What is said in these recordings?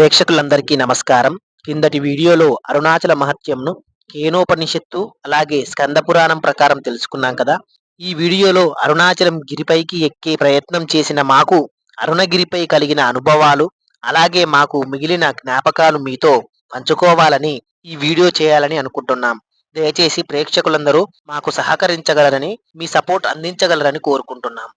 ప్రేక్షకులందరికీ నమస్కారం. కిందటి వీడియోలో అరుణాచల మహత్యంను కేనోపనిషత్తు అలాగే స్కంద పురాణం ప్రకారం తెలుసుకున్నాం కదా. ఈ వీడియోలో అరుణాచలం గిరిపైకి ఎక్కే ప్రయత్నం చేసిన మాకు అరుణగిరిపై కలిగిన అనుభవాలు అలాగే మాకు మిగిలిన జ్ఞాపకాలు మీతో పంచుకోవాలని ఈ వీడియో చేయాలని అనుకుంటున్నాం. దయచేసి ప్రేక్షకులందరూ మాకు సహకరించగలరని మీ సపోర్ట్ అందించగలరని కోరుకుంటున్నాం.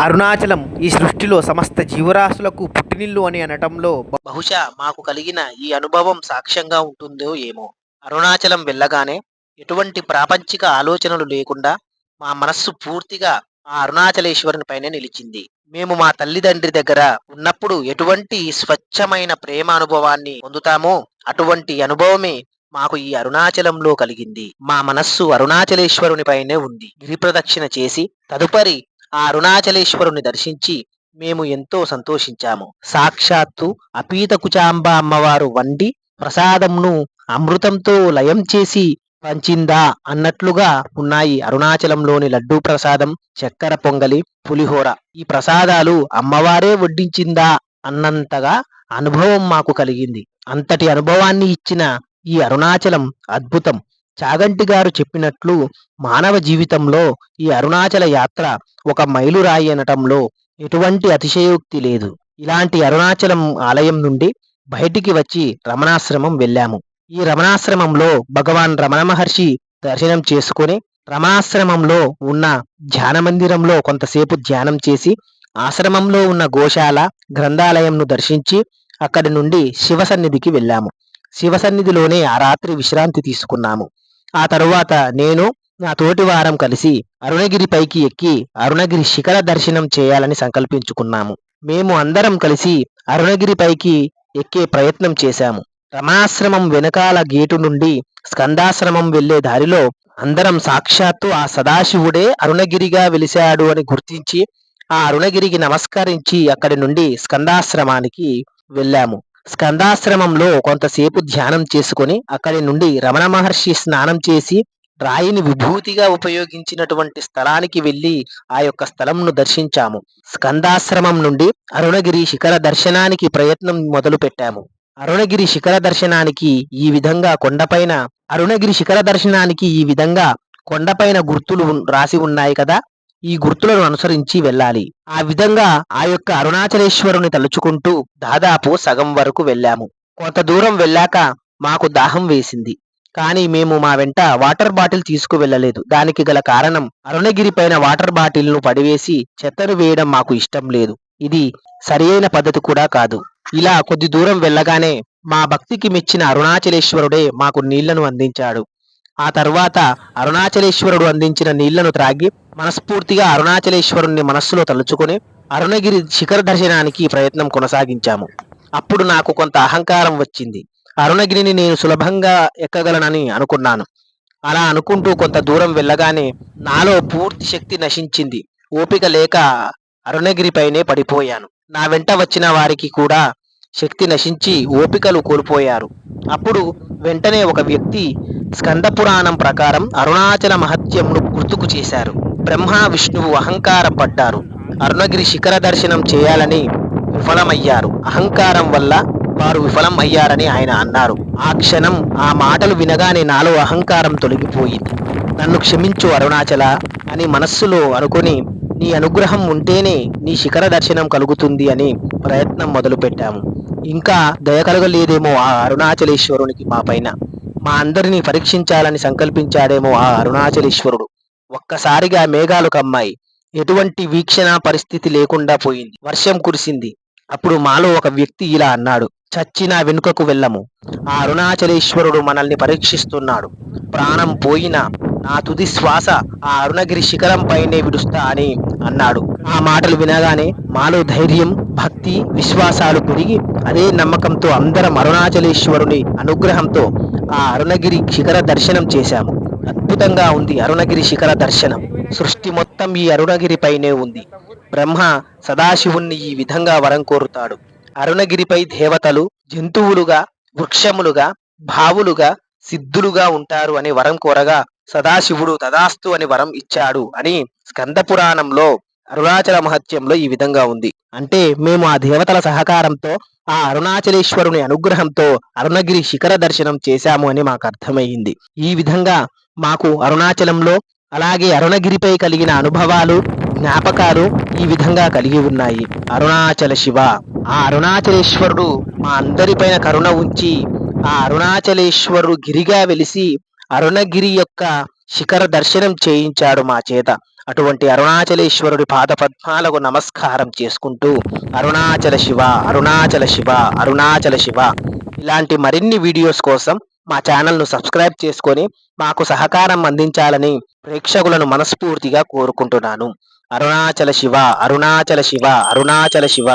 అరుణాచలం ఈ సృష్టిలో సమస్త జీవరాశులకు పుట్టినిల్లు అని అనటంలో బహుశా మాకు కలిగిన ఈ అనుభవం సాక్ష్యంగా ఉంటుందో ఏమో. అరుణాచలం వెళ్ళగానే ఎటువంటి ప్రాపంచిక ఆలోచనలు లేకుండా మా మనస్సు పూర్తిగా ఆ అరుణాచలేశ్వరుని పైనే నిలిచింది. మేము మా తల్లిదండ్రి దగ్గర ఉన్నప్పుడు ఎటువంటి స్వచ్ఛమైన ప్రేమ అనుభవాన్ని పొందుతామో అటువంటి అనుభవమే మాకు ఈ అరుణాచలంలో కలిగింది. మా మనస్సు అరుణాచలేశ్వరుని పైనే ఉంది. గిరి ప్రదక్షిణ చేసి తదుపరి ఆ అరుణాచలేశ్వరుని దర్శించి మేము ఎంతో సంతోషించాము. సాక్షాత్తు అపీత కుచాంబ అమ్మవారు వండి ప్రసాదంను అమృతంతో లయం చేసి పంచిందా అన్నట్లుగా ఉన్నాయి అరుణాచలంలోని లడ్డూ ప్రసాదం చక్కెర పొంగలి పులిహోర. ఈ ప్రసాదాలు అమ్మవారే వడ్డించిందా అన్నంతగా అనుభవం మాకు కలిగింది. అంతటి అనుభవాన్ని ఇచ్చిన ఈ అరుణాచలం అద్భుతం. చాగంటి గారు చెప్పినట్లు మానవ జీవితంలో ఈ అరుణాచల యాత్ర ఒక మైలురాయి అనటంలో ఎటువంటి అతిశయోక్తి లేదు. ఇలాంటి అరుణాచలం ఆలయం నుండి బయటికి వచ్చి రమణాశ్రమం వెళ్ళాము. ఈ రమణాశ్రమంలో భగవాన్ రమణ మహర్షి దర్శనం చేసుకుని రమణాశ్రమంలో ఉన్న ధ్యాన మందిరంలో కొంతసేపు ధ్యానం చేసి ఆశ్రమంలో ఉన్న గోశాల గ్రంథాలయంను దర్శించి అక్కడి నుండి శివ సన్నిధికి వెళ్ళాము. శివ సన్నిధిలోనే ఆ రాత్రి విశ్రాంతి తీసుకున్నాము. ఆ తరువాత నేను నా తోటి వారం కలిసి అరుణగిరి పైకి ఎక్కి అరుణగిరి శిఖర దర్శనం చేయాలని సంకల్పించుకున్నాము. మేము అందరం కలిసి అరుణగిరి పైకి ఎక్కే ప్రయత్నం చేశాము. రమాశ్రమం వెనకాల గేటు నుండి స్కందాశ్రమం వెళ్ళే దారిలో అందరం సాక్షాత్తు ఆ సదాశివుడే అరుణగిరిగా వెలిశాడు అని గుర్తించి ఆ అరుణగిరికి నమస్కరించి అక్కడి నుండి స్కందాశ్రమానికి వెళ్ళాము. స్కందాశ్రమంలో కొంతసేపు ధ్యానం చేసుకొని అక్కడి నుండి రమణ మహర్షి స్నానం చేసి రాయిని విభూతిగా ఉపయోగించినటువంటి స్థలానికి వెళ్ళి ఆ యొక్క స్థలంను దర్శించాము. స్కందాశ్రమం నుండి అరుణగిరి శిఖర దర్శనానికి ప్రయత్నం మొదలు పెట్టాము. అరుణగిరి శిఖర దర్శనానికి ఈ విధంగా కొండపైన అరుణగిరి శిఖర దర్శనానికి ఈ విధంగా కొండపైన గుర్తులు రాసి ఉన్నాయి కదా? ఈ గుర్తులను అనుసరించి వెళ్ళాలి. ఆ విధంగా ఆ యొక్క అరుణాచలేశ్వరుని తలుచుకుంటూ దాదాపు సగం వరకు వెళ్ళాము. కొంత దూరం వెళ్ళాక మాకు దాహం వేసింది. కానీ మేము మా వెంట వాటర్ బాటిల్ తీసుకు వెళ్ళలేదు దానికి గల కారణం అరుణగిరి పైన వాటర్ బాటిల్ను పడివేసి చెత్తను వేయడం మాకు ఇష్టం లేదు. ఇది సరియైన పద్ధతి కూడా కాదు. ఇలా కొద్ది దూరం వెళ్ళగానే మా భక్తికి మెచ్చిన అరుణాచలేశ్వరుడే మాకు నీళ్ళను అందించాడు. ఆ తర్వాత అరుణాచలేశ్వరుడు అందించిన నీళ్ళను త్రాగి మనస్ఫూర్తిగా అరుణాచలేశ్వరుణ్ణి మనస్సులో తలుచుకొని అరుణగిరి శిఖర దర్శనానికి ప్రయత్నం కొనసాగించాము. అప్పుడు నాకు కొంత అహంకారం వచ్చింది. అరుణగిరిని నేను సులభంగా ఎక్కగలనని అనుకున్నాను. అలా అనుకుంటూ కొంత దూరం వెళ్ళగానే నాలో పూర్తి శక్తి నశించింది. ఓపిక లేక అరుణగిరిపైనే పడిపోయాను. నా వెంట వచ్చిన వారికి కూడా శక్తి నశించి ఓపికలు కోల్పోయారు. అప్పుడు వెంటనే ఒక వ్యక్తి స్కంద పురాణం ప్రకారం అరుణాచల మహత్యంను గుర్తుకు చేశారు. బ్రహ్మ విష్ణువు అహంకారం పడ్డారు అరుణగిరి శిఖర దర్శనం చేయాలని విఫలమయ్యారు. అహంకారం వల్ల వారు విఫలం అయ్యారని ఆయన అన్నారు. ఆ క్షణం ఆ మాటలు వినగానే నాలో అహంకారం తొలగిపోయింది. నన్ను క్షమించు అరుణాచల అని మనస్సులో అనుకొని నీ అనుగ్రహం ఉంటేనే నీ శిఖర దర్శనం కలుగుతుంది అని ప్రయత్నం మొదలుపెట్టాము. ఇంకా దయ కలగలేదేమో ఆ అరుణాచలేశ్వరునికి మా పైన. మా అందరినీ పరీక్షించాలని సంకల్పించాడేమో ఆ అరుణాచలేశ్వరుడు. ఒక్కసారిగా మేఘాలు కమ్మాయి. ఎటువంటి వీక్షణ పరిస్థితి లేకుండా పోయింది. వర్షం కురిసింది. అప్పుడు మాలో ఒక వ్యక్తి ఇలా అన్నాడు చచ్చినా వెనుకకు వెళ్ళము. ఆ అరుణాచలేశ్వరుడు మనల్ని పరీక్షిస్తున్నాడు. ప్రాణం పోయినా నా తుది శ్వాస ఆ అరుణగిరి శిఖరం పైనే విడుస్తా అని అన్నాడు. ఆ మాటలు వినగానే మాలో ధైర్యం భక్తి విశ్వాసాలు పెరిగి అదే నమ్మకంతో అందరం అరుణాచలేశ్వరుని అనుగ్రహంతో ఆ అరుణగిరి శిఖర దర్శనం చేశాము. అద్భుతంగా ఉంది అరుణగిరి శిఖర దర్శనం. సృష్టి మొత్తం ఈ అరుణగిరి పైనే ఉంది. బ్రహ్మ సదాశివుణ్ణి ఈ విధంగా వరం కోరుతాడు. అరుణగిరిపై దేవతలు జంతువులుగా వృక్షములుగా భావులుగా సిద్ధులుగా ఉంటారు అని వరం కోరగా సదాశివుడు తదాస్తు అని వరం ఇచ్చాడు అని స్కంద పురాణంలో అరుణాచల మహత్యంలో ఈ విధంగా ఉంది. అంటే మేము ఆ దేవతల సహకారంతో ఆ అరుణాచలేశ్వరుని అనుగ్రహంతో అరుణగిరి శిఖర దర్శనం చేశాము అని మాకు అర్థమయ్యింది ఈ విధంగా మాకు అరుణాచలంలో అలాగే అరుణగిరిపై కలిగిన అనుభవాలు జ్ఞాపకాలు ఈ విధంగా కలిగి ఉన్నాయి. అరుణాచల శివ. ఆ అరుణాచలేశ్వరుడు మా అందరిపైన కరుణ ఉంచి ఆ అరుణాచలేశ్వరుడు గిరిగా వెలిసి అరుణగిరి యొక్క శిఖర దర్శనం చేయించాడు మా చేత. అటువంటి అరుణాచలేశ్వరుడి పాద పద్మాలకు నమస్కారం చేసుకుంటూ అరుణాచల శివ అరుణాచల శివ అరుణాచల శివ. ఇలాంటి మరిన్ని వీడియోస్ కోసం మా ఛానల్ను సబ్స్క్రైబ్ చేసుకొని మాకు సహకారం అందించాలని ప్రేక్షకులను మనస్ఫూర్తిగా కోరుకుంటున్నాను. అరుణాచల శివ అరుణాచల శివ అరుణాచల శివ.